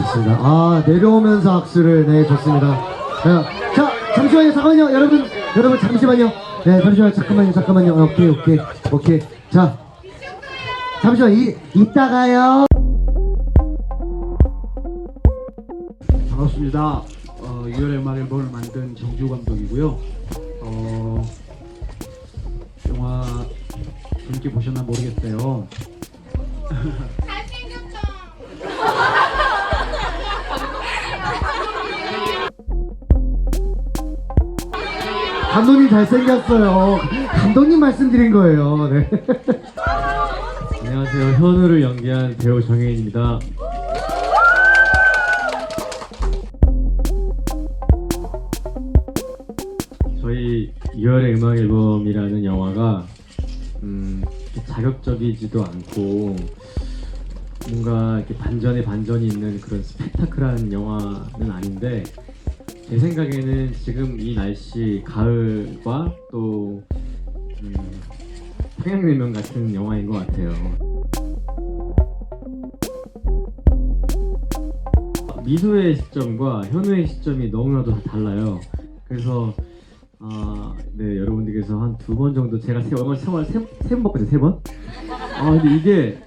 좋습니다. 아, 내려오면서 악수를, 네, 좋습니다. 자, 자, 잠시만요, 잠깐만요, 여러분, 여러분, 잠시만요. 네, 잠시만요, 잠깐만요, 잠깐만요. 어, 오케이, 오케이, 오케이. 자, 잠시만, 이, 이따가요. 반갑습니다. 어, 2월의 음악 앨범을 만든 정주 감독이고요. 어, 영화 재밌게 보셨나 모르겠어요. 감독님 잘생겼어요. 감독님 말씀드린 거예요. 네. 안녕하세요. 현우를 연기한 배우 정혜인입니다. 저희 2월의 음악 앨범이라는 영화가 음, 이렇게 자극적이지도 않고 뭔가 이렇게 반전에 반전이 있는 그런 스펙타클한 영화는 아닌데 제 생각에는 지금 이 날씨 가을과 또 음, 평양냉면 같은 영화인 것 같아요. 미소의 시점과 현우의 시점이 너무나도 다 달라요. 그래서 아, 네 여러분들께서 한 두 번 정도 제가 세 영화 세번 세번 봤거든요 세 번. 아 근데 이게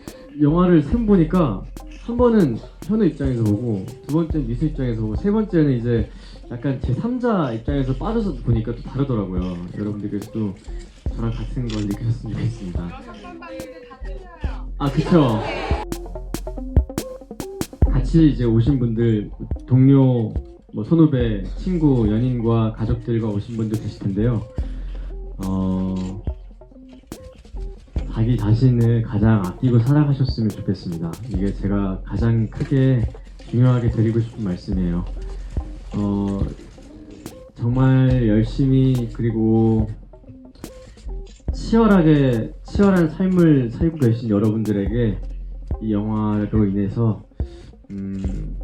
영화를 세 번 보니까 한 번은 현우 입장에서 보고 두 번째는 미소 입장에서 보고 세 번째는 이제 약간 제 3자 입장에서 빠져서 보니까 또 다르더라고요. 여러분들께서도 저랑 같은 걸 느끼셨으면 좋겠습니다. 아 그쵸. 같이 이제 오신 분들 동료, 뭐 선후배, 친구, 연인과 가족들과 오신 분들 계실 텐데요. 어 자기 자신을 가장 아끼고 사랑하셨으면 좋겠습니다. 이게 제가 가장 크게 중요하게 드리고 싶은 말씀이에요. 어 정말 열심히 그리고 치열하게 치열한 삶을 살고 계신 여러분들에게 이 영화로 인해서 음,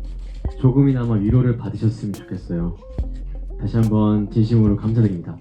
조금이나마 위로를 받으셨으면 좋겠어요. 다시 한번 진심으로 감사드립니다.